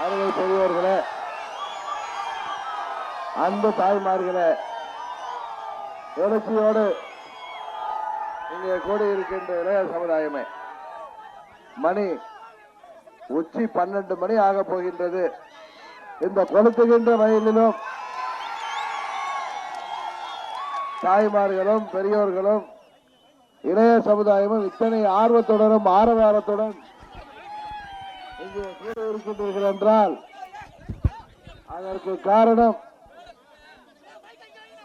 அருமை பெரியவர்களே அன்பு தாய்மார்களே எழுச்சியோடு இங்கே கூடியிருக்கின்ற இளைய சமுதாயமே மணி உச்சி பன்னெண்டு மணி ஆக போகின்றது. இந்த கொளுத்துகின்ற வயலிலும் தாய்மார்களும் பெரியோர்களும் இளைய சமுதாயமும் இத்தனை ஆர்வத்துடனும் ஆரவாரத்துடன் இருக்கின்றீர்கள் என்றால் அதற்கு காரணம்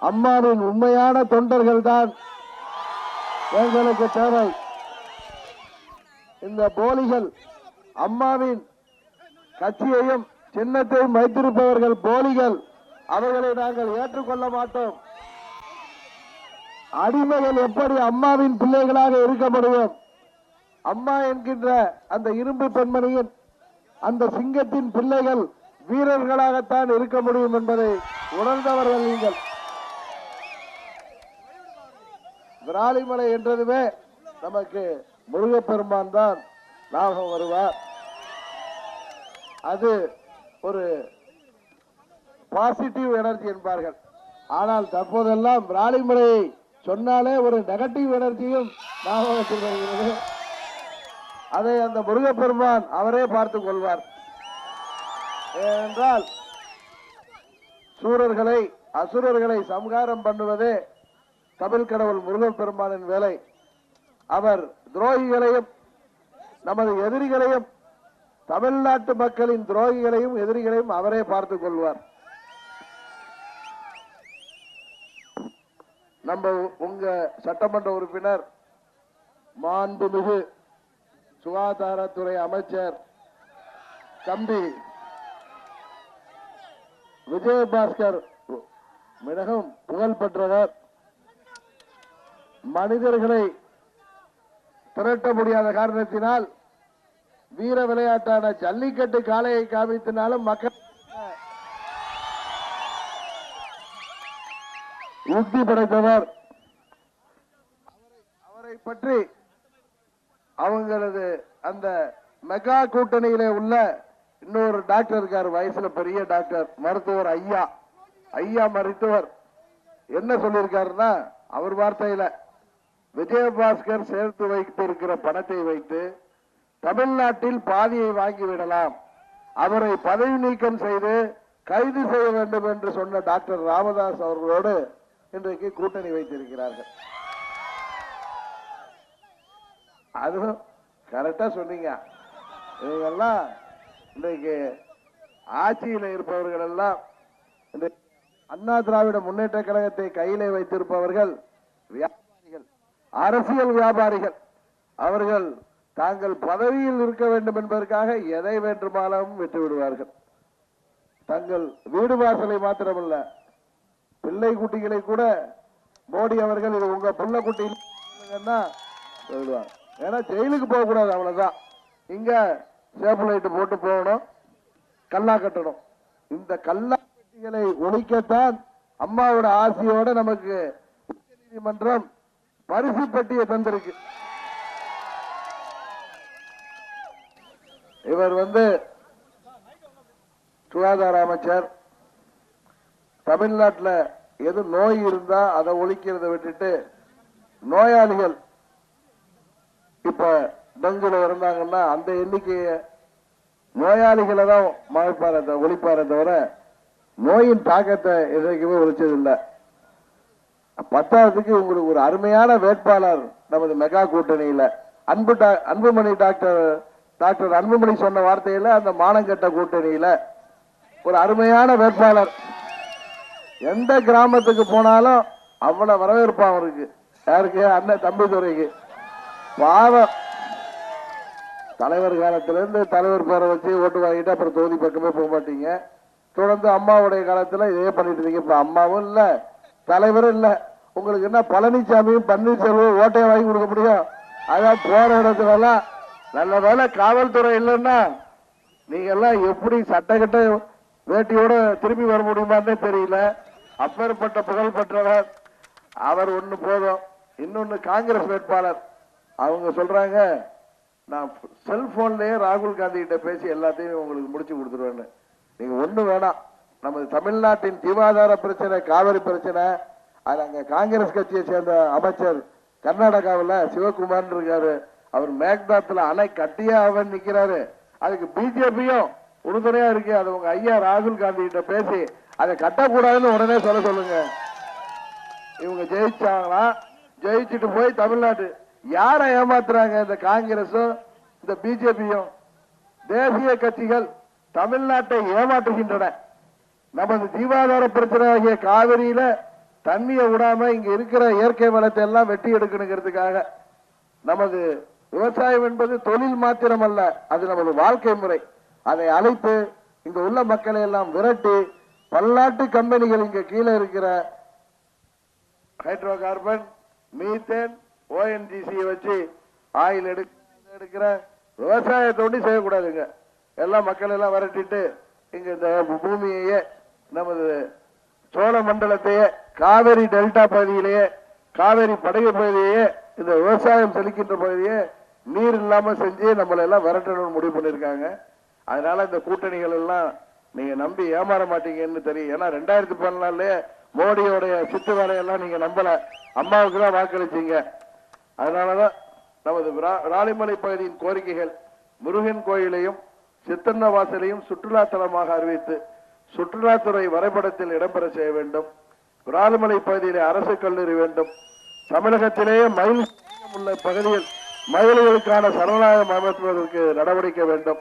அம்மாவின் உண்மையான தொண்டர்கள் தான் எங்களுக்கு தேவை இந்த போலிகள் அம்மாவின் கட்சியையும் சின்னத்தையும் வைத்திருப்பவர்கள் போலிகள். அவர்களை நாங்கள் ஏற்றுக்கொள்ள மாட்டோம். அடிமைகள் எப்படி அம்மாவின் பிள்ளைகளாக இருக்க முடியும்? அம்மா என்கின்ற அந்த இரும்பு பெண்மணியின் அந்த சிங்கத்தின் பிள்ளைகள் வீரர்களாகத்தான் இருக்க முடியும் என்பதை உணர்ந்தவர்கள் நீங்கள். விராலிமலை என்றதுமே நமக்கு முருகப்பெருமான் தான் ஞாபகம் வருவார். அது ஒரு பாசிட்டிவ் எனர்ஜி என்பார்கள். ஆனால் தற்போதெல்லாம் விராலிமலையை சொன்னாலே ஒரு நெகட்டிவ் எனர்ஜியும் ஞாபகத்தில் வருகிறது. அதை அந்த முருகப்பெருமான் அவரே பார்த்துக் கொள்வார். ஏனென்றால் சூரர்களை அசுரர்களை சம்ஹாரம் பண்ணுவதே தமிழ் கடவுள் முருகப்பெருமானின் வேலை. அவர் துரோகிகளையும் நமது எதிரிகளையும் தமிழ்நாட்டு மக்களின் துரோகிகளையும் எதிரிகளையும் அவரே பார்த்துக் கொள்வார். நம்ம உங்க சட்டமன்ற உறுப்பினர் மாண்புமிகு சுகாதாரத்துறை அமைச்சர் தம்பி விஜயபாஸ்கர் மிகவும் புகழ் பெற்றவர். மனிதர்களை திரட்ட முடியாத காரணத்தினால் வீர விளையாட்டான ஜல்லிக்கட்டு காளையை காமித்தினாலும் மக்கள் உத்தி படைத்தவர். அவரை பற்றி அவங்களது அந்த மெகா கூட்டணியிலே உள்ள இன்னொரு டாக்டர் இருக்கார் வயசுல பெரிய டாக்டர் மருத்துவர் ஐயா. ஐயா மருத்துவர். என்ன சொல்லியிருக்காருன்னா அவர் வார்த்தையில விஜயபாஸ்கர் சேர்த்து வைத்து இருக்கிற பணத்தை வைத்து தமிழ்நாட்டில் பாதியை வாங்கி விடலாம். அவரை பதவி நீக்கம் செய்து கைது செய்ய வேண்டும் என்று சொன்ன டாக்டர் ராமதாஸ் அவர்களோடு இன்றைக்கு கூட்டணி வைத்திருக்கிறார்கள். அதுவும் கரெக்டா சொன்னீங்க. இவங்கெல்லாம் இன்றைக்கு ஆட்சியில் இருப்பவர்கள் எல்லாம் அண்ணா திராவிட முன்னேற்ற கழகத்தை கையிலே வைத்திருப்பவர்கள் வியாபாரிகள் அரசியல் வியாபாரிகள். அவர்கள் தாங்கள் பதவியில் இருக்க வேண்டும் என்பதற்காக எதை வேண்டுமானாலும் விட்டு விடுவார்கள். தங்கள் வீடு வாசலை மாத்திரமல்ல பிள்ளை குட்டிகளை கூட மோடி அவர்கள் இது உங்க பிள்ளை குட்டி இல்லைன்னா ஏன்னா ஜெயிலுக்கு போக கூடாது அவ்வளவுதான். இங்க சேப்பு லைட்டு போட்டு போகணும் கல்லா கட்டணும். இந்த கல்லா பெட்டிகளை ஒழிக்கத்தான் அம்மாவோட ஆசையோட நமக்கு உச்சநீதிமன்றம் பரிசு பெட்டியை தந்திருக்கு. இவர் வந்து சுகாதார அமைச்சர். தமிழ்நாட்டில் எது நோய் இருந்தா அதை ஒழிக்கிறதை விட்டுட்டு நோயாளிகள் இப்ப டெங்குல இருந்தாங்கன்னா அந்த எண்ணிக்கையை நோயாளிகளை தான் மறைப்பார ஒழிப்பாரே தவிர நோயின் தாக்கத்தை எதைக்குமே ஒழிச்சதில்லை. பத்தாவதுக்கு உங்களுக்கு ஒரு அருமையான வேட்பாளர் நமது மெகா கூட்டணியில. அன்பு அன்புமணி டாக்டர் டாக்டர் அன்புமணி சொன்ன வார்த்தையில அந்த மானங்கெட்ட கூட்டணியில ஒரு அருமையான வேட்பாளர். எந்த கிராமத்துக்கு போனாலும் அவ்வளவு வரவேற்பான் அவருக்கு. யாருக்கு? அண்ணன் தம்பிதுரைக்கு. பாவம். தலைவர் காலத்திலேருந்து தலைவர் பேரை வச்சு ஓட்டு வாங்கிட்டு அப்புறம் தொகுதி பக்கமே போக மாட்டீங்க. தொடர்ந்து அம்மாவுடைய காலத்தில் இதே பண்ணிட்டு இருக்கீங்க. அம்மாவும் இல்லை தலைவரும் இல்லை. உங்களுக்கு என்ன பழனிசாமியும் பன்னீர்செல்வம் ஓட்டையை வாங்கி கொடுக்க முடியும்? அதான் போற இடத்துலலாம் நல்ல வேலை காவல்துறை இல்லைன்னா நீங்கெல்லாம் எப்படி சட்டக்கட்ட வேட்டியோட திரும்பி வர முடியுமான்னு தெரியல. அப்பேற்பட்ட புகழ் பெற்றவர் அவர் ஒன்று போதும். இன்னொன்று காங்கிரஸ் வேட்பாளர். அவங்க சொல்றாங்க நான் செல்போன்லயே ராகுல் காந்தி கிட்ட பேசி எல்லாத்தையும் உங்களுக்கு முடிச்சு கொடுத்துருவேன்னு. நீங்க ஒண்ணு வேணாம். நமது தமிழ்நாட்டின் ஜீவாதார பிரச்சனை காவிரி பிரச்சனை அது அங்க காங்கிரஸ் கட்சியை சேர்ந்த அமைச்சர் கர்நாடகாவில் சிவகுமார் இருக்காரு. அவர் மேக்தாத்துல அணை கட்டியா அவன் நிக்கிறாரு. அதுக்கு பிஜேபியும் உறுதுணையா இருக்கு. அது உங்க ஐயா ராகுல் காந்தி கிட்ட பேசி அதை கட்டக்கூடாதுன்னு உடனே சொல்ல சொல்லுங்க. இவங்க ஜெயிச்சாங்களா? ஜெயிச்சுட்டு போய் தமிழ்நாட்டு யாரை ஏமாத்துறாங்க இந்த காங்கிரஸும் இந்த பிஜேபியும்? தேசிய கட்சிகள் தமிழ்நாட்டை ஏமாற்றுகின்றன. நமது ஜீவாதார பிரச்சனை ஆகிய காவிரியில தண்ணியை விடாம இங்க இருக்கிற இயற்கை வளத்தை எல்லாம் வெட்டி எடுக்கணுங்கிறதுக்காக நமது விவசாயம் என்பது தொழில் மாத்திரம் அல்ல அது நமது வாழ்க்கை முறை. அதை அழைத்து இங்க உள்ள மக்களை எல்லாம் விரட்டி பல்லாட்டு கம்பெனிகள் இங்க கீழே இருக்கிற ஹைட்ரோ கார்பன் மீத்தேன் ஓஎன்ஜிசி வச்சு ஆயில் எடுக்க எடுக்கிற விவசாயத்தை ஒண்டி செய்யக்கூடாதுங்க. எல்லாம் மக்கள் எல்லாம் விரட்டிட்டு இங்க இந்த பூமியையே நமது சோழ மண்டலத்தையே காவிரி டெல்டா பகுதியிலேயே காவிரி படகு பகுதியே இந்த விவசாயம் செழிக்கின்ற பகுதியே நீர் இல்லாம செஞ்சு நம்மளை எல்லாம் விரட்டணும்னு முடிவு பண்ணிருக்காங்க அதனால இந்த கூட்டணிகள் எல்லாம் நீங்க நம்பி ஏமாற மாட்டீங்கன்னு தெரியும். ஏன்னா ரெண்டாயிரத்தி பதினாலே மோடியோடைய சித்து வேலையெல்லாம் நீங்க நம்பல. அம்மாவுக்கு தான் வாக்களிச்சீங்க. அதனாலதான் நமது விரா- பகுதியின் கோரிக்கைகள் முருகன் கோயிலையும் சித்தன்ன வாசலையும் சுற்றுலா தலமாக அறிவித்து சுற்றுலாத்துறை வரைபடத்தில் இடம்பெற செய்ய வேண்டும். விராலிமலை பகுதியிலே அரசு கல்லூரி வேண்டும். தமிழகத்திலேயே மயில் உள்ள பகுதியில் மயில்களுக்கான சரணாலயம் அமைப்பதற்கு நடவடிக்கை வேண்டும்.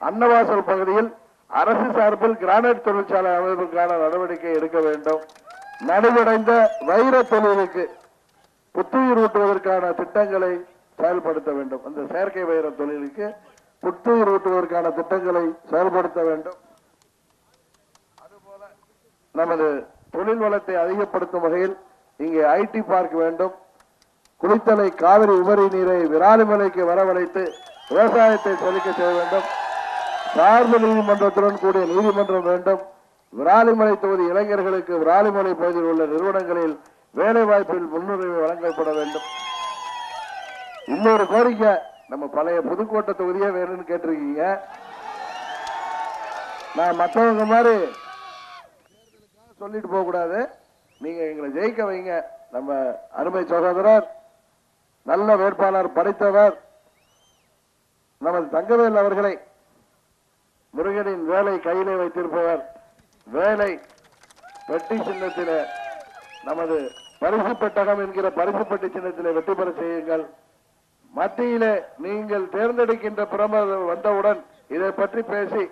அன்னவாசல் பகுதியில் அரசு சார்பில் கிரானைட் தொழிற்சாலை அமைப்பதற்கான நடவடிக்கை எடுக்க வேண்டும். நடுவடைந்த வைர தொழிலுக்கு புத்துயிர் ஊட்டுவதற்கான திட்டங்களை செயல்படுத்த வேண்டும். அந்த செயற்கை வைர தொழிலுக்கு புத்துயிர் ஊட்டுவதற்கான திட்டங்களை செயல்படுத்த வேண்டும். அதுபோல நமது தொழில் வளத்தை அதிகப்படுத்தும் வகையில் இங்கே ஐடி பார்க் வேண்டும். குளித்தலை காவிரி உபரி நீரை விராலிமலைக்கு வரவழைத்து விவசாயத்தை செழிக்க செய்ய வேண்டும். சார்பு நீதிமன்றத்துடன் கூடிய நீதிமன்றம் வேண்டும். விராலிமலை தொகுதி இளைஞர்களுக்கு விராலிமலை பகுதியில் உள்ள நிறுவனங்களில் வேலை வாய்ப்பில் முன்னுரிமை வழங்கப்பட வேண்டும். இன்னொரு கோரிக்கை நம்ம பழைய புதுக்கோட்டை தொகுதியே வேணும்னு கேட்டிருக்கீங்க. நான் மற்றவங்க மாதிரி சொல்லிட்டு போக கூடாது நீங்க எங்களை ஜெயிக்க வைங்க. நம்ம அருமை சகோதரர் நல்ல வேட்பாளர் படைத்தவர் நமது தங்கவேல் அவர்களை முருகனின் வேலை கையிலே வைத்திருப்பவர் வேலை வெட்டி சின்னத்தில் நமது பரிசு பெட்டகம் என்கிற பரிசு பெட்டி சின்னத்திலே வெற்றி பெற செய்யுங்கள். மத்தியிலே நீங்கள் தேர்ந்தெடுக்கின்ற பிரமர் வந்தவுடன் இதை பற்றி பேசி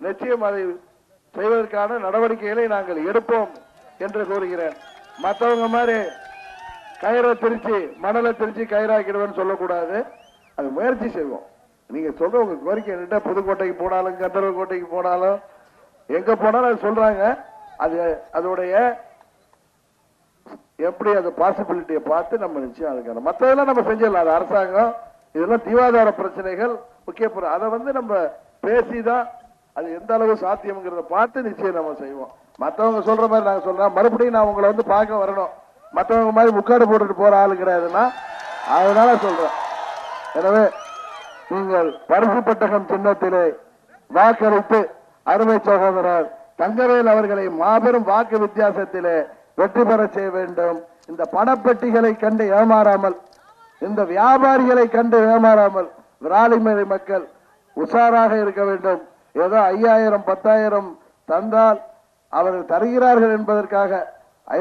நிச்சயம் அதை செய்வதற்கான நடவடிக்கைகளை நாங்கள் எடுப்போம் என்று கூறுகிறேன். மற்றவங்க மாதிரி கயிறை திருச்சி மணலை திருச்சி கயிறாக்கிடுவேன்னு சொல்லக்கூடாது. அது முயற்சி செய்வோம். நீங்க சொல்ற உங்க கோரிக்கை என்னட்ட புதுக்கோட்டைக்கு போனாலும் கந்தர்வ கோட்டைக்கு போனாலும் எங்க போனாலும் அது சொல்றாங்க. அது அதோடைய எப்படி அந்த பாசிபிலிட்டியை பார்த்து நம்ம நிச்சயம் அதுக்கான மற்றதெல்லாம் நம்ம செஞ்சிடலாம். அது அரசாங்கம் இதெல்லாம் தீவாதார பிரச்சனைகள் முக்கிய அதை வந்து நம்ம பேசி தான் அது எந்த அளவு சாத்தியம்ங்கிறத பார்த்து நிச்சயம் நம்ம செய்வோம். மற்றவங்க சொல்ற மாதிரி நாங்கள் சொல்றோம். மறுபடியும் நான் உங்களை வந்து பார்க்க வரணும். மற்றவங்க மாதிரி முக்காடு போட்டுட்டு போற ஆளு கிடையாதுன்னா அதனால சொல்றேன். எனவே நீங்கள் பரிசு பட்டகம் சின்னத்திலே வாக்களித்து அருமை சகோதரர் தங்கவேல் அவர்களை மாபெரும் வாக்கு வித்தியாசத்திலே வெற்றி பெற செய்ய வேண்டும். இந்த பணப்பெட்டிகளை கண்டு ஏமாறாமல் இந்த வியாபாரிகளை கண்டு ஏமாறாமல் விராலிமலை மக்கள் உஷாராக இருக்க வேண்டும். ஏதோ ஐயாயிரம் பத்தாயிரம் தந்தால் அவர்கள் தருகிறார்கள் என்பதற்காக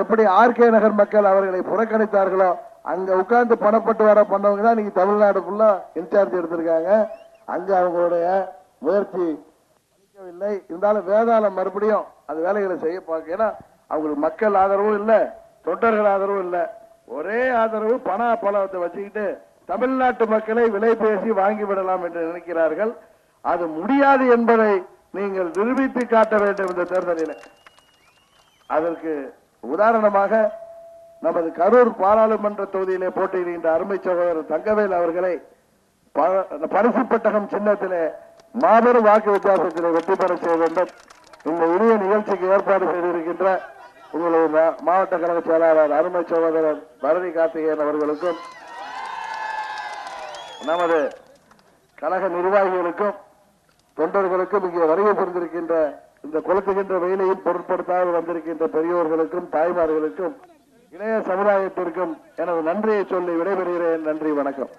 எப்படி ஆர்கே நகர் மக்கள் அவர்களை புறக்கணித்தார்களோ அங்க உட்கார்ந்து பணப்பட்டு வர பண்ணவங்க தான் நீங்க தமிழ்நாடு ஃபுல்லா இன்சார்ஜ் எடுத்திருக்காங்க. அங்க அவங்களுடைய முயற்சி பலிக்கவில்லை. இருந்தாலும் வேதாளம் மறுபடியும் அந்த வேலைகளை செய்ய பார்க்க. ஏன்னா அவங்களுக்கு மக்கள் ஆதரவும் இல்லை தொண்டர்கள் ஆதரவும் இல்லை. ஒரே ஆதரவு பண பலத்தை வச்சுக்கிட்டு தமிழ்நாட்டு மக்களை விலை பேசி வாங்கி விடலாம் என்று நினைக்கிறார்கள். அது முடியாது என்பதை நீங்கள் நிரூபித்து காட்ட வேண்டும் இந்த தேர்தலில். அதற்கு உதாரணமாக நமது கரூர் பாராளுமன்ற தொகுதியிலே போட்டியிடுகின்ற அருமை சகோதரர் தங்கவேல் அவர்களை பரிசு பெட்டகம் சின்னத்திலே மாபெரும் வாக்கு வித்தியாசத்திலே வெற்றி பெற செய்ய வேண்டும். இந்த இனிய நிகழ்ச்சிக்கு ஏற்பாடு செய்திருக்கின்ற உங்களுடைய மாவட்ட கழக செயலாளர் அருமை சகோதரர் பரணி கார்த்திகேயன் அவர்களுக்கும் நமது கழக நிர்வாகிகளுக்கும் தொண்டர்களுக்கும் இங்கே வருகை புரிந்திருக்கின்ற இந்த கொளுத்துகின்ற வெயிலையும் பொருட்படுத்தாமல் வந்திருக்கின்ற பெரியோர்களுக்கும் தாய்மார்களுக்கும் இளைய சமுதாயத்திற்கும் எனது நன்றியை சொல்லி விடைபெறுகிறேன். நன்றி வணக்கம்.